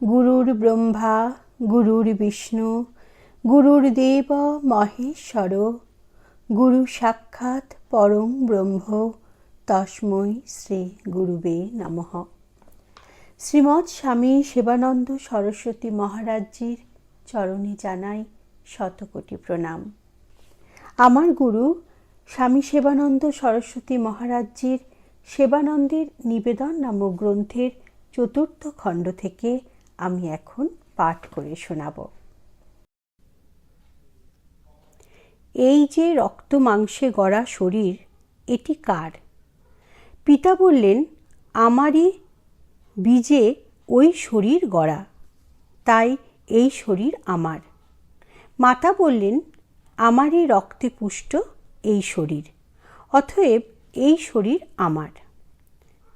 গুরুর ব্রহ্মা গুরুর বিষ্ণু গুরুর দেব মহেশ্বর গুরু সাক্ষাৎ পরম ব্রহ্ম তস্মৈ শ্রী গুরুবে নমঃ শ্রীমৎ স্বামী শিবানন্দ সরস্বতী মহারাজজির চরণে জানাই শতকোটি প্রণাম। আমার গুরু স্বামী সেবানন্দ সরস্বতী মহারাজজির সেবানন্দের নিবেদন নামক গ্রন্থের চতুর্থ খণ্ড থেকে আমি এখন পাঠ করে শোনাব। এই যে রক্ত মাংসে গড়া শরীর, এটি কার? পিতা বললেন, আমারই বীজে ওই শরীর গড়া, তাই এই শরীর আমার। মাতা বললেন, আমারই রক্তে পুষ্ট এই শরীর, অতএব এই শরীর আমার।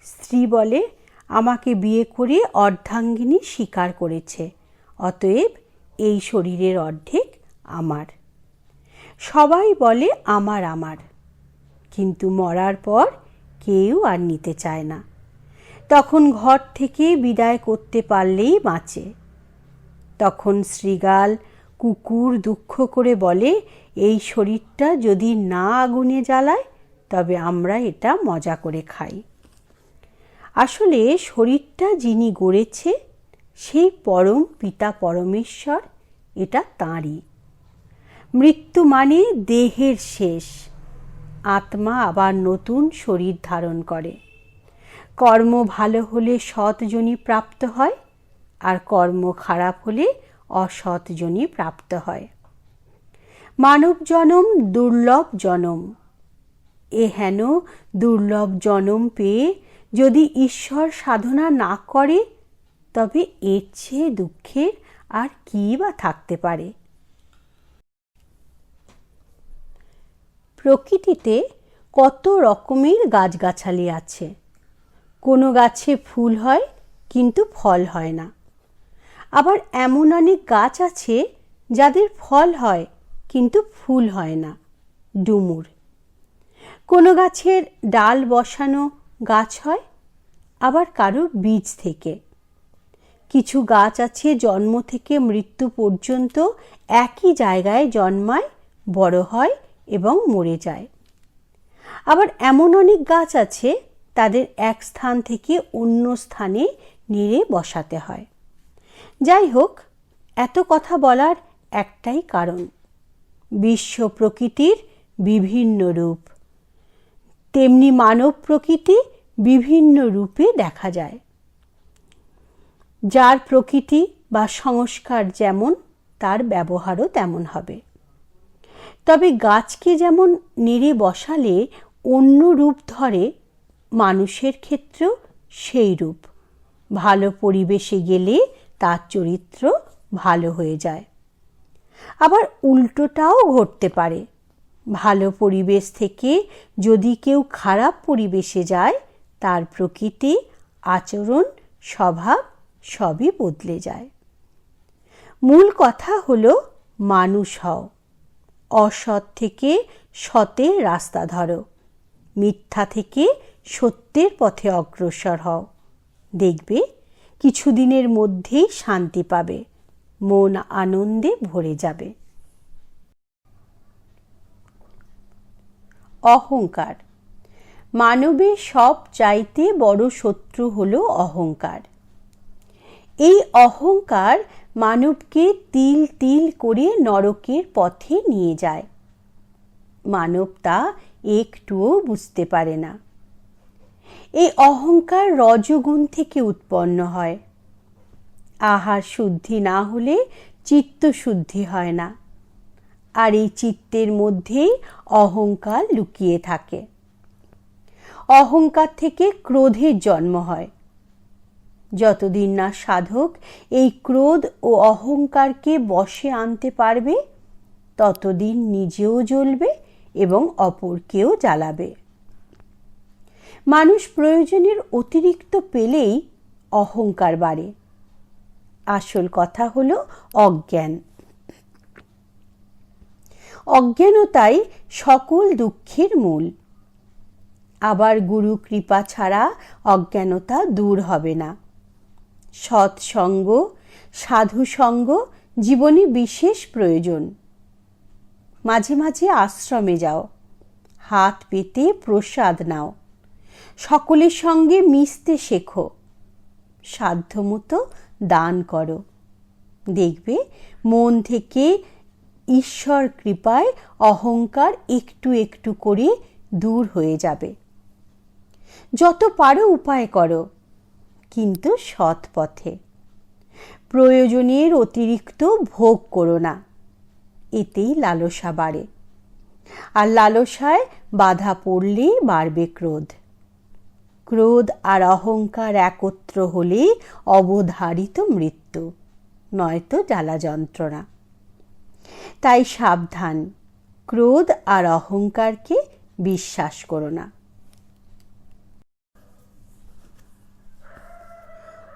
স্ত্রী বলে আমাকে বিয়ে করে অর্ধাঙ্গিনী স্বীকার করেছে। অতএব এই শরীরের অর্ধেক আমার। সবাই বলে, আমার আমার। কিন্তু মরার পর কেউ আর নিতে চায় না। তখন ঘর থেকে বিদায় করতে পারলেই বাঁচে। তখন শ্রীগাল কুকুর দুঃখ করে বলে, এই শরীরটা যদি না আগুনে জ্বালায়, তবে আমরা এটা মজা করে খাই। আসলে শরীরটা যিনি গড়েছে, সেই পরম পিতা পরমেশ্বর, এটা তাঁরই। মৃত্যু মানে দেহের শেষ। আত্মা আবার নতুন শরীর ধারণ করে। কর্ম ভালো হলে সৎজনী প্রাপ্ত হয়, আর কর্ম খারাপ হলে অসৎজনী প্রাপ্ত হয়। মানব জনম, দুর্লভ জনম। এ হেন দুর্লভ জনম পেয়ে যদি ঈশ্বর সাধনা না করে, তবে এর চেয়ে দুঃখের আর কী বা থাকতে পারে? প্রকৃতিতে কত রকমের গাছগাছালি আছে। কোনো গাছে ফুল হয়, কিন্তু ফল হয় না। আবার এমন অনেক গাছ আছে, যাদের ফল হয়, কিন্তু ফুল হয় না। ডুমুর। কোনো গাছের ডাল বসানো গাছ হয়, আবার কারও বীজ থেকে। কিছু গাছ আছে জন্ম থেকে মৃত্যু পর্যন্ত একই জায়গায় জন্মায়, বড় হয় এবং মরে যায়। আবার এমন অনেক গাছ আছে, তাদের এক স্থান থেকে অন্য স্থানে নেড়ে বসাতে হয়। যাই হোক, এত কথা বলার একটাই কারণ, বিশ্ব প্রকৃতির বিভিন্ন রূপ। তেমনি মানব প্রকৃতি বিভিন্ন রূপে দেখা যায়। যার প্রকৃতি বা সংস্কার যেমন, তার ব্যবহারও তেমন হবে। তবে গাছকে যেমন নেড়ে বসালে অন্য রূপ ধরে, মানুষের ক্ষেত্রেও সেই রূপ। ভালো পরিবেশে গেলে তার চরিত্র ভালো হয়ে যায়। আবার উল্টোটাও ঘটতে পারে। ভালো পরিবেশ থেকে যদি কেউ খারাপ পরিবেশে যায়, তার প্রকৃতি, আচরণ, স্বভাব সবই বদলে যায়। মূল কথা হলো মানুষ হও। অসৎ থেকে সতের রাস্তা ধরো। মিথ্যা থেকে সত্যের পথে অগ্রসর হও। দেখবে, কিছুদিনের মধ্যেই শান্তি পাবে। মন আনন্দে ভরে যাবে। অহংকার। মানবের সব চাইতে বড় শত্রু হল অহংকার। এই অহংকার মানবকে তিল তিল করে নরকের পথে নিয়ে যায়। মানব তা একটুও বুঝতে পারে না। এই অহংকার রজগুণ থেকে উৎপন্ন হয়। আহার শুদ্ধি না হলে চিত্ত শুদ্ধি হয় না। আর এই চিত্তের মধ্যেই অহংকার লুকিয়ে থাকে। অহংকার থেকে ক্রোধের জন্ম হয়। যতদিন না সাধক এই ক্রোধ ও অহংকারকে বশে আনতে পারবে, ততদিন নিজেও জ্বলবে এবং অপরকেও জ্বালাবে। মানুষ প্রয়োজনের অতিরিক্ত পেলেই অহংকার বাড়ে। আসল কথা হলো অজ্ঞান। অজ্ঞানতাই সকল দুঃখের মূল। আবার গুরু কৃপা ছাড়া অজ্ঞানতা দূর হবে না। সৎসঙ্গ সাধুসঙ্গ জীবনে বিশেষ প্রয়োজন। মাঝে মাঝে আশ্রমে যাও, হাত পেতে প্রসাদ নাও, সকলের সঙ্গে মিশতে শেখো, সাধ্যমতো দান করো। দেখবে মন থেকে ঈশ্বর কৃপায় অহংকার একটু একটু করে দূর হয়ে যাবে। যত পারো উপায় করো, কিন্তু সৎ পথে। প্রয়োজনের অতিরিক্ত ভোগ করো না, এতেই লালসা বাড়ে। আর লালসায় বাধা পড়লেই বাড়বে ক্রোধ। ক্রোধ আর অহংকার একত্র হলেই অবধারিত মৃত্যু, নয়তো জ্বালা যন্ত্রণা। তাই সাবধান। ক্রোধ আর অহংকারকে বিশ্বাস করো না।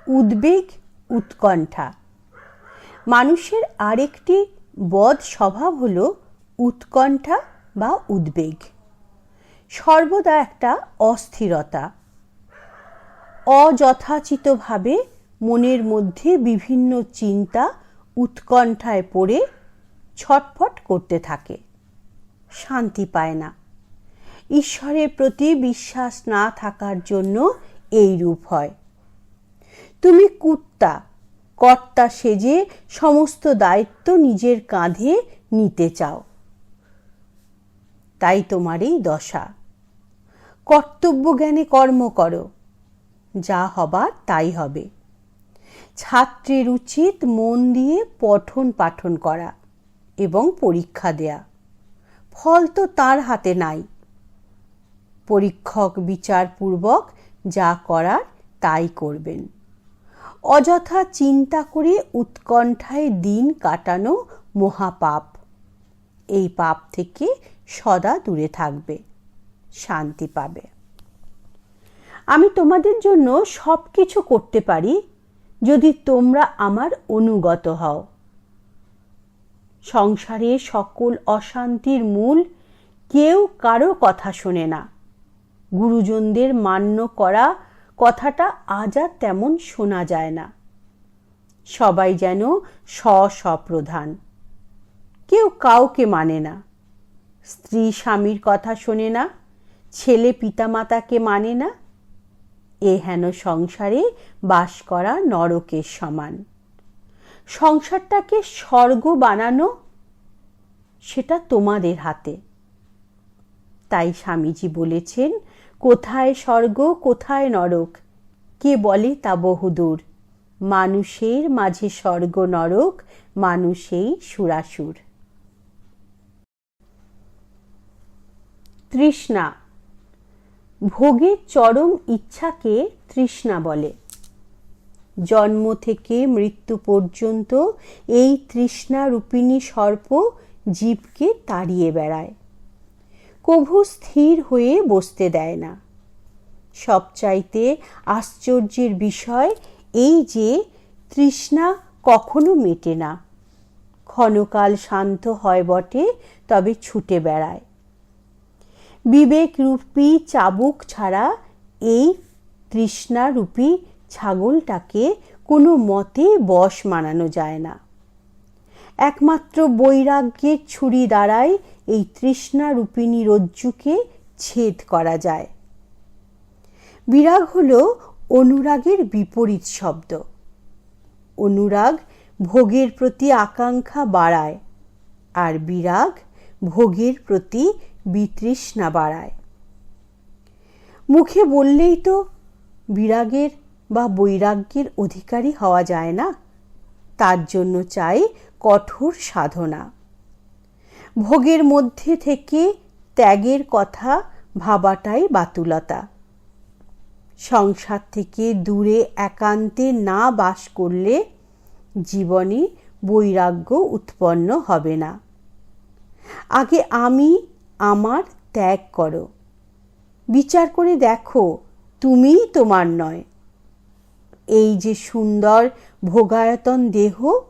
উদ্বেগ, উৎকণ্ঠা। মানুষের আরেকটি বদ স্বভাব হল উৎকণ্ঠা বা উদ্বেগ। সর্বদা একটা অস্থিরতা। অযথাচিতভাবে মনের মধ্যে বিভিন্ন চিন্তা উৎকণ্ঠায় পড়ে ছটফট করতে থাকে। শান্তি পায় না। ঈশ্বরের প্রতি বিশ্বাস না থাকার জন্য এই রূপ হয়। তুমি কুত্তা, কর্তা সেজে সমস্ত দায়িত্ব নিজের কাঁধে নিতে চাও। তাই তোমার এই দশা। কর্তব্য জ্ঞানে কর্ম করো। যা হবার তাই হবে। ছাত্রের উচিত মন দিয়ে পঠন পাঠন করা। এবং পরীক্ষা দেয়া। ফল তো তার হাতে নাই। পরীক্ষক বিচারপূর্বক যা করার তাই করবেন। অযথা চিন্তা করে উৎকণ্ঠায় দিন কাটানো মহাপাপ। এই পাপ থেকে সদা দূরে থাকবে, শান্তি পাবে। আমি তোমাদের জন্য সব কিছু করতে পারি যদি তোমরা আমার অনুগত হও। সংসারে সকল অশান্তির মূল, কেউ কারও কথা শোনে না। গুরুজনদের মান্য করা কথাটা আজ আর তেমন শোনা যায় না। সবাই যেন স্ব স্বপ্রধান কেউ কাউকে মানে না। স্ত্রী স্বামীর কথা শোনে না, ছেলে পিতামাতাকে মানে না। এ হেন সংসারে বাস করা নরকের সমান। সংসারটাকে স্বর্গ বানানো, সেটা তোমাদের হাতে। তাই স্বামীজি বলেছেন, কোথায় স্বর্গ, কোথায় নরক? কে বলে তা বহুদূর। মানুষের মাঝে স্বর্গ নরক, মানুষেই সুরাসুর। তৃষ্ণা, ভোগের চরম ইচ্ছাকে তৃষ্ণা বলে। জন্ম থেকে মৃত্যু পর্যন্ত এই তৃষ্ণা রূপিণী সর্প জীবকে তাড়িয়ে বেড়ায়। কভু স্থির হয়ে বসতে দেয় না। সবচাইতে আশ্চর্যের বিষয় এই যে তৃষ্ণা কখনো মেটে না। ক্ষণকাল শান্ত হয় বটে, তবে ছুটে বেড়ায়। বিবেকরূপী চাবুক ছাড়া এই তৃষ্ণারূপী ছাগলটাকে কোনো মতে বশ মানানো যায় না। একমাত্র বৈরাগ্যের ছুরি দ্বারাই এই তৃষ্ণা তৃষ্ণারূপিণী রজ্জুকে ছেদ করা যায়। বিরাগ হল অনুরাগের বিপরীত শব্দ। অনুরাগ ভোগের প্রতি আকাঙ্ক্ষা বাড়ায় আর বিরাগ ভোগের প্রতি বিতৃষ্ণা বাড়ায়। মুখে বললেই তো বিরাগের বা বৈরাগ্যের অধিকারী হওয়া যায় না। তার জন্য চাই কঠোর সাধনা। ভোগের মধ্যে থেকে ত্যাগের কথা ভাবাটাই বাতুলতা। সংসার থেকে দূরে একান্তে না বাস করলে জীবনে বৈরাগ্য উৎপন্ন হবে না। আগে আমি আমার ত্যাগ করো। বিচার করে দেখো, তুমিই তোমার নয়। এই যে সুন্দর ভোগায়তন দেহ,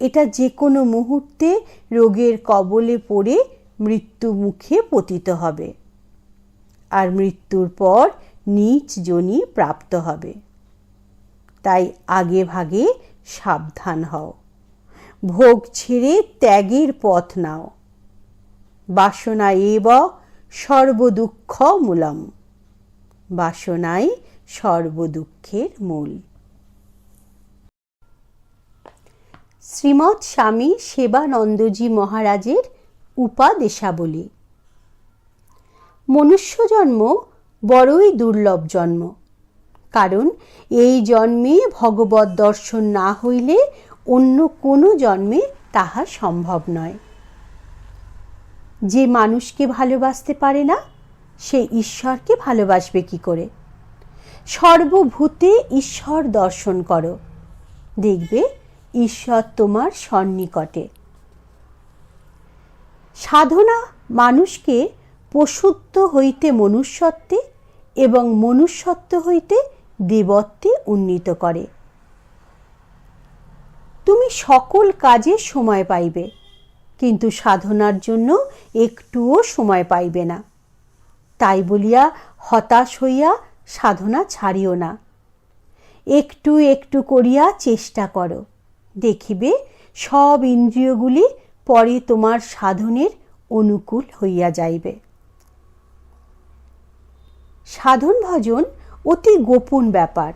এটা যে কোনো মুহূর্তে রোগের কবলে পড়ে মৃত্যু মুখে পতিত হবে। আর মৃত্যুর পর নিচ জনি প্রাপ্ত হবে। তাই আগে ভাগে সাবধান হও। ভোগ ছেড়ে ত্যাগের পথ নাও। বাসনা এব সর্বদুঃখ মূলম বাসনাই সর্বদুঃখের মূল। শ্রীমৎ স্বামী সেবানন্দজি মহারাজের উপাদেশাবলী। মনুষ্য জন্ম বড়ই দুর্লভ জন্ম। কারণ এই জন্মে ভগবত দর্শন না হইলে অন্য কোনো জন্মে তাহা সম্ভব নয়। যে মানুষকে ভালোবাসতে পারে না, সে ঈশ্বরকে ভালোবাসবে কি করে? সর্বভূতে ঈশ্বর দর্শন করো। দেখবে ঈশ্বর তোমার সন্নিকটে। সাধনা মানুষকে পশুত্ব হইতে মনুষ্যত্বে এবং মনুষ্যত্ব হইতে দেবত্বে উন্নীত করে। তুমি সকল কাজে সময় পাইবে, কিন্তু সাধনার জন্য একটুও সময় পাইবে না। তাই বলিয়া হতাশ হইয়া সাধনা ছাড়িও না। একটু একটু করিয়া চেষ্টা করো। দেখিবে সব ইন্দ্রিয়গুলি পরে তোমার সাধনের অনুকূল হইয়া যাইবে। সাধন ভজন অতি গোপন ব্যাপার।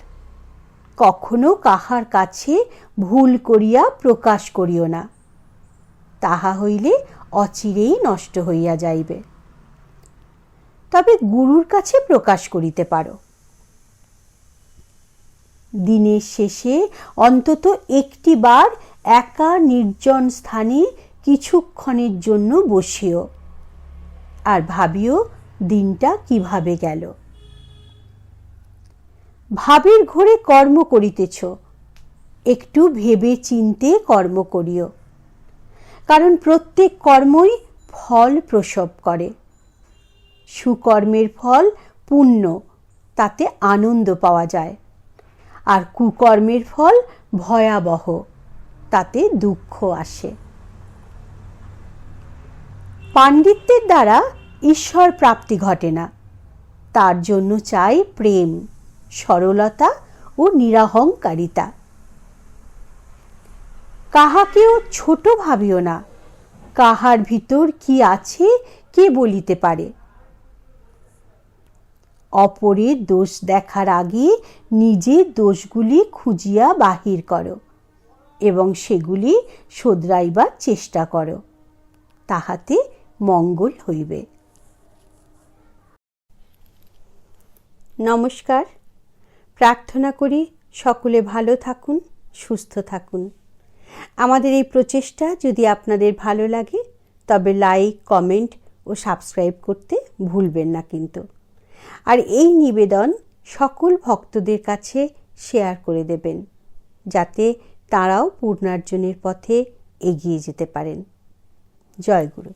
কখনো কাহার কাছে ভুল করিয়া প্রকাশ করিও না। তাহা হইলে অচিরেই নষ্ট হইয়া যাইবে। তবে গুরুর কাছে প্রকাশ করিতে পারো। দিনের শেষে অন্তত একটি বার একা নির্জন স্থানে কিছুক্ষণের জন্য বসিও আর ভাবিও দিনটা কীভাবে গেল। ভাবের ঘরে কর্ম করিতেছ, একটু ভেবে চিনতে কর্ম করিও, কারণ প্রত্যেক কর্মই ফল প্রসব করে। সুকর্মের ফল পুণ্য, তাতে আনন্দ পাওয়া যায়। আর কুকর্মের ফল ভয়াবহ, তাতে দুঃখ আসে। পাণ্ডিত্যের দ্বারা ঈশ্বর প্রাপ্তি ঘটে না। তার জন্য চাই প্রেম, সরলতা ও নিরাহংকারিতা। কাহাকেও ছোট ভাবিও না। কাহার ভিতর কি আছে কে বলিতে পারে? অপরের দোষ দেখার আগে নিজের দোষগুলি খুঁজিয়া বাহির করো এবং সেগুলি শোধরাইবার চেষ্টা করো। তাহাতে মঙ্গল হইবে। নমস্কার। প্রার্থনা করি সকলে ভালো থাকুন, সুস্থ থাকুন। আমাদের এই প্রচেষ্টা যদি আপনাদের ভালো লাগে, তবে লাইক, কমেন্ট ও সাবস্ক্রাইব করতে ভুলবেন না কিন্তু। আর এই নিবেদন সকল ভক্তদের কাছে শেয়ার করে দেবেন, যাতে তারাও পূর্ণার্জনের পথে এগিয়ে যেতে পারেন। জয় গুরু।